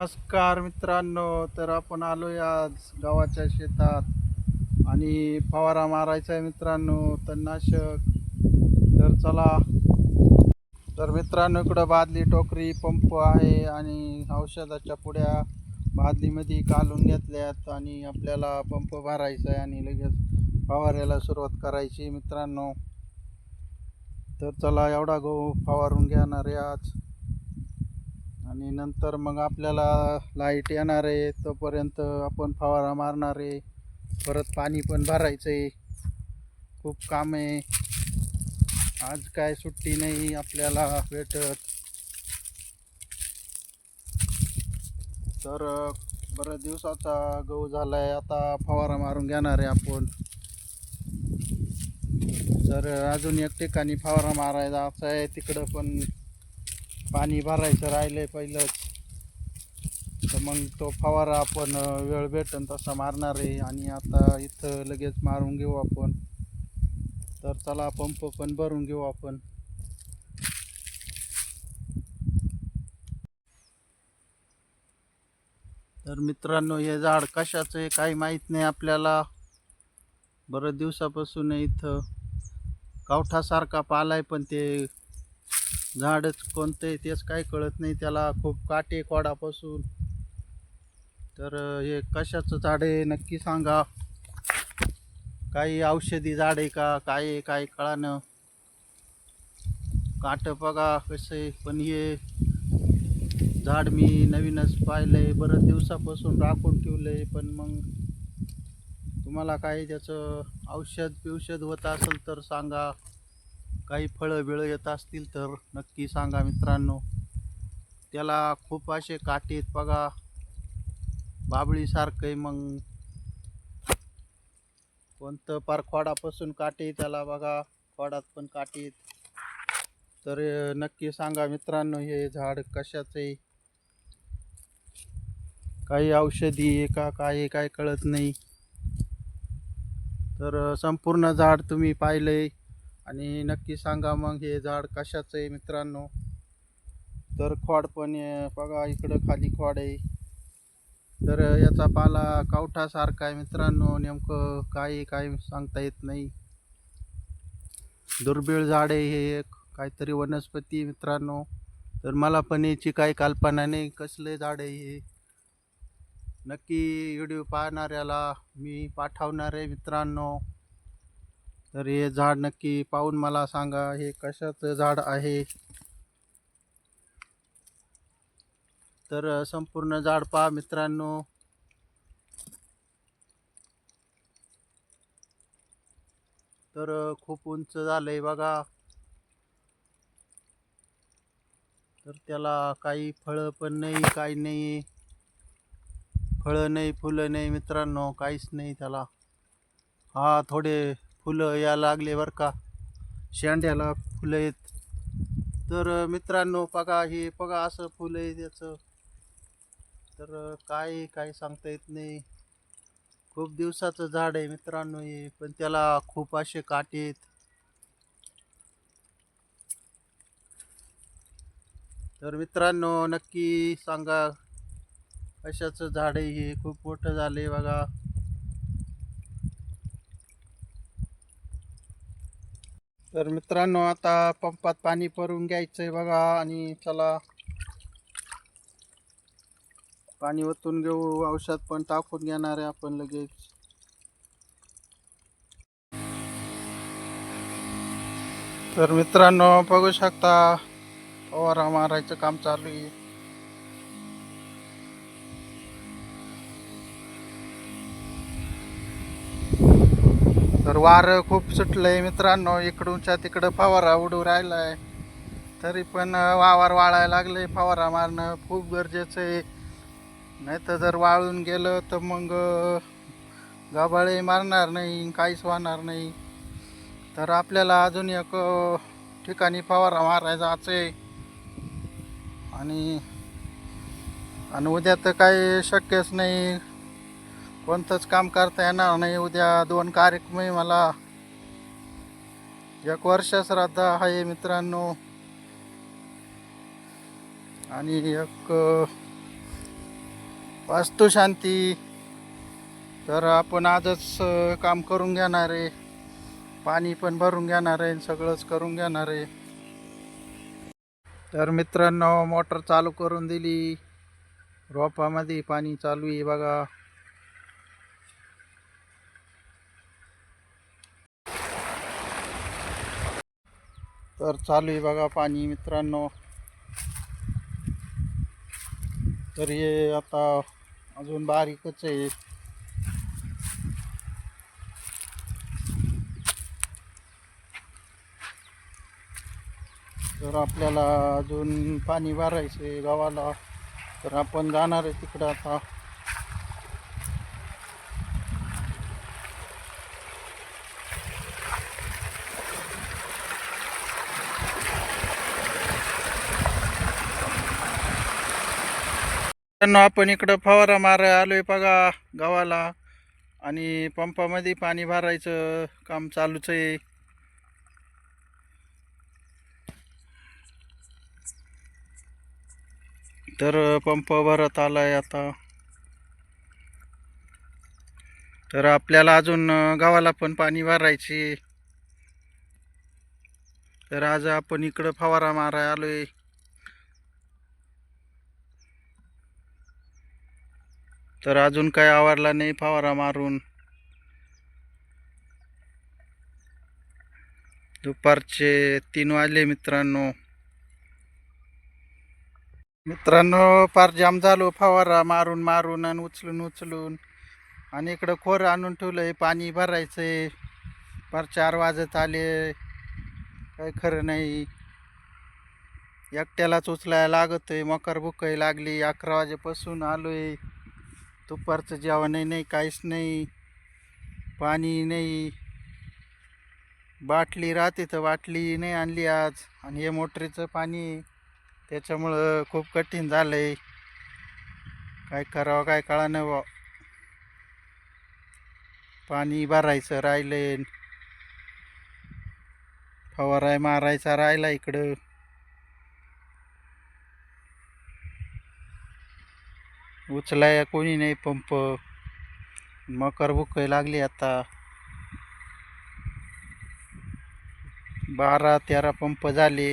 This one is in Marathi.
नमस्कार मित्रांनो तर आपण आलो आज गावाच्या शेतात. आणि फवारा मारायचा आहे मित्रांनो तणनाशक. तर चला. तर मित्रांनो इकडं बादली टोकरी पंप आहे आणि औषधाच्या पुड्या बादलीमध्ये कालून घेतल्यात आणि आपल्याला पंप भरायचा आहे आणि लगेच फवारायला सुरुवात करायची मित्रांनो. तर चला एवढा गहू फवारून घेणार आहे आज. आणि नंतर मग आपल्याला लाइट येणार आहे तोपर्यंत आपण फवारा मारणार आहे. परत पाणी पण भरायचं आहे खूप काम आहे. आज काय सुट्टी नाही आपल्याला भेटत. तर बऱ्याच दिवसाचा गहू झाला आहे आता फवारा मारून घेणार आहे आपण. तर अजून एक ठिकाणी फवारा मारायचा असं आहे. तिकडं पण पाणी भरायचं राहिलंय पहिलंच. तर मग तो फवारा आपण वेळ भेटन तसा मारणार आहे. आणि आता इथं लगेच मारून घेऊ आपण. तर चला पंप पण भरून घेऊ आपण. तर मित्रांनो हे झाड कशाचं आहे काही माहीत नाही आपल्याला. बरं दिवसापासून इथं. गावठासारखा पालाय पण ते झाडच कोणतं आहे तेच काही कळत नाही. त्याला खूप काटे कोडापासून. तर हे कशाचं झाड आहे नक्की सांगा. काही औषधी झाड आहे का? काय आहे? काय कळानं? काट बघा कसं आहे. पण हे झाड मी नवीनच पाहिलंय. बरं दिवसापासून राखून ठेवलंय. पण मग तुम्हाला काही त्याचं औषध पिवषध होत असेल तर सांगा. काही फळं बिळं येत असतील तर नक्की सांगा मित्रांनो. त्याला खूप असे काटे बघा. बाबळीसारखं आहे मग. कोणतं पार खोडापासून काटे त्याला बघा. खोडात पण काटे तर नक्की सांगा मित्रांनो हे झाड कशाचं आहे? काही औषधी आहे का? काय काय कळत नाही. तर संपूर्ण झाड तुम्ही पाहिलंय. आणि नक्की सांगा मग हे झाड कशाचं आहे मित्रांनो. तर खोड पण आहे, बघा इकडं खाली खोड आहे. तर याचा पाला कावठासारखा आहे मित्रांनो. नेमकं काय काय सांगता येत नाही. दुर्बिळ झाड आहे हे एक. काहीतरी वनस्पती मित्रांनो. तर मला पण याची काही कल्पना नाही कसले झाड आहे हे. नक्की व्हिडिओ पाहणाऱ्याला मी पाठवणार आहे मित्रांनो. तर हे झाड नक्की पाहून मला सांगा हे कशाचं झाड आहे? तर संपूर्ण झाड पहा मित्रांनो. तर खूप उंच झालंय बघा. तर त्याला काही फळं पण नाही काही नाही. फळं नाही फुलं नाही मित्रांनो काहीच नाही त्याला. हा थोडे फुलं या लागले बरं का. शेंड्याला फुलं आहेत तर मित्रांनो बघा हे बघा असं फुलं आहे त्याचं. तर काय काय सांगता येत नाही. खूप दिवसाचं झाड आहे मित्रांनो हे पण त्याला खूप असे काटे आहेत. तर मित्रांनो नक्की सांगा कशाचं झाड आहे हे. खूप मोठं झालं आहे बघा. तर मित्रांनो आता पंपात पाणी भरून घ्यायचंय बघा आणि चला. पाणी ओतून घेऊ औषध पण टाकून घेणार आहे आपण लगेच. तर मित्रांनो बघू शकता फवारा मारायचं काम चालू आहे. तर वारं खूप सुटलंय मित्रांनो. इकडूनच्या तिकडं फवारा उडू राहिलाय. तरी पण वावर वाळायला लागले फवारा मारणं. खूप गरजेचं आहे. नाही तर जर वाळून गेलं तर मग अं, मारणार नाही काहीच वाहणार नाही. तर आपल्याला अजून एक ठिकाणी फवारा मारायचा आहे. आणि आणि उद्या तर काही शक्यच नाही. कोणतंच काम करता येणार नाही. उद्या दोन कार्यक्रम आहे मला एक वर्ष श्राद्ध आहे मित्रांनो. आणि एक वास्तुशांती. शांती तर आपण आजच काम करून घेणार आहे. पाणी पण भरून घेणार आहे. सगळंच करून घेणार आहे. तर मित्रांनो मोटर चालू करून दिली. रोपामध्ये पाणी चालू आहे बघा. तर चालू आहे बघा पाणी मित्रांनो. तर हे आता अजून बारीकच आहे. तर आपल्याला अजून पाणी भरायचं आहे गावाला. तर आपण जाणार आहे तिकडं आता. मित्रांनो, आपण इकडं फवारा मारा आलोय बघा गावाला. आणि पंपामध्ये पाणी भरायचं काम चालूच आहे. तर पंप भरत आलाय आता. तर आपल्याला अजून गावाला पण पाणी भरायचे तर आज आपण इकडं फवारा मारा आलोय. तर अजून काय आवरला नाही फवारा मारून. दुपारचे तीन वाजले मित्रांनो. मित्रांनो फार जाम झालो फवारा मारून मारून आणि उचलून उचलून. आणि इकडं खोर आणून ठेवलंय पाणी भरायचंय. फार चार वाजत आले काय खरं नाही. एकट्यालाच उचलायला लागतोय मकर भुकही लागली अकरा वाजेपासून आलोय. दुपारचं जेवणही नाही काहीच नाही पाणी नाही. बाटली राहते तर बाटली नाही आणली आज आणि हे मोटरीचं पाणी आहे. त्याच्यामुळं खूप कठीण झालं आहे काय करावं काय कळा नाही बा पाणी भरायचं राहिलं फवाराय मारायचा राहिला इकडं. उचलाय कोणी नाही पंप. मकर भुकाय लागली आता. बारा तेरा पंप झाले.